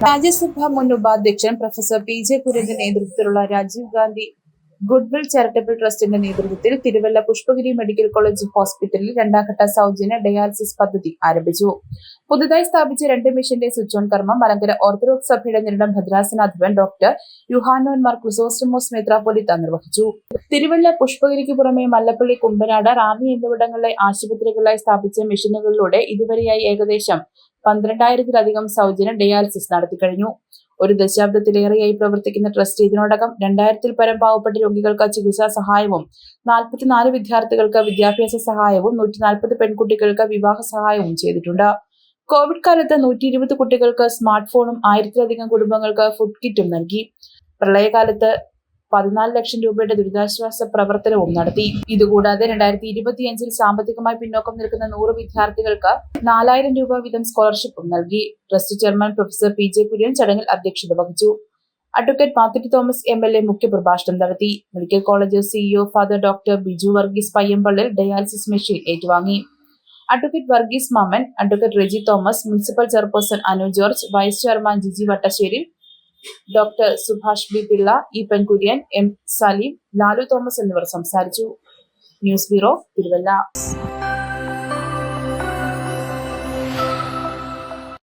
രാജ്യസഭാ മുൻ ഉപാധ്യക്ഷൻ professor P J കുര്യന്റെ നേതൃത്വത്തിലുള്ള രാജീവ് ഗാന്ധി ഗുഡ്വിൽ ചാരിറ്റബിൾ ട്രസ്റ്റിന്റെ നേതൃത്വത്തിൽ തിരുവല്ല പുഷ്പഗിരി മെഡിക്കൽ കോളേജ് ഹോസ്പിറ്റലിൽ രണ്ടാംഘട്ട സൗജന്യ ഡയാലിസിസ് പദ്ധതി ആരംഭിച്ചു. പുതുതായി സ്ഥാപിച്ച രണ്ട് മിഷന്റെ സ്വിച്ച് ഓൺ കർമ്മം മലങ്കര ഓർത്തഡോക്സ് സഭയുടെ നിരണം ഭദ്രാസനാധിപൻ ഡോക്ടർ യുഹാനോൻ മാർ ക്രിസോസ്റ്റമോസ് മെത്രാപ്പൊലിത്ത നിർവഹിച്ചു. തിരുവല്ല പുഷ്പഗിരിക്ക് പുറമെ മല്ലപ്പള്ളി കുമ്പനാട് റാന്നി എന്നിവിടങ്ങളിലെ ആശുപത്രികളിലായി സ്ഥാപിച്ച മെഷീനുകളിലൂടെ ഇതുവരെയായി ഏകദേശം പന്ത്രണ്ടായിരത്തിലധികം സൗജന്യ ഡയാലിസിസ് നടത്തിക്കഴിഞ്ഞു. ഒരു ദശാബ്ദത്തിലേറെയായി പ്രവർത്തിക്കുന്ന ട്രസ്റ്റ് ഇതിനോടകം രണ്ടായിരത്തിൽ പരം പാവപ്പെട്ട രോഗികൾക്ക് ചികിത്സാ സഹായവും നാൽപ്പത്തിനാല് വിദ്യാർത്ഥികൾക്ക് വിദ്യാഭ്യാസ സഹായവും നൂറ്റി നാൽപ്പത് പെൺകുട്ടികൾക്ക് വിവാഹ സഹായവും ചെയ്തിട്ടുണ്ട്. കോവിഡ് കാലത്ത് നൂറ്റി ഇരുപത് കുട്ടികൾക്ക് സ്മാർട്ട് ഫോണും ആയിരത്തിലധികം കുടുംബങ്ങൾക്ക് ഫുഡ് കിറ്റും നൽകി. പ്രളയകാലത്ത് പതിനാല് ലക്ഷം രൂപയുടെ ദുരിതാശ്വാസ പ്രവർത്തനവും നടത്തി. ഇതുകൂടാതെ രണ്ടായിരത്തി ഇരുപത്തിയഞ്ചിൽ സാമ്പത്തികമായി പിന്നോക്കം നിൽക്കുന്ന നൂറ് വിദ്യാർത്ഥികൾക്ക് നാലായിരം രൂപ വീതം സ്കോളർഷിപ്പും നൽകി. Trust chairman professor P J Kurian ചടങ്ങിൽ അധ്യക്ഷത വഹിച്ചു. Advocate Mathew Thomas M L A മുഖ്യപ്രഭാഷണം നടത്തി. Medical college CEO father doctor Biju Varghese Payyampallil dialysis machine ഏറ്റുവാങ്ങി. Advocate Varghese Mammen advocate Reji Thomas municipal chairperson Anu George vice chairman Jiji Vattasseri doctor Subhash B Pillai E പെൻകുര്യൻ M Saleem Lalu Thomas എന്നിവർ സംസാരിച്ചു. News bureau Thiruvalla.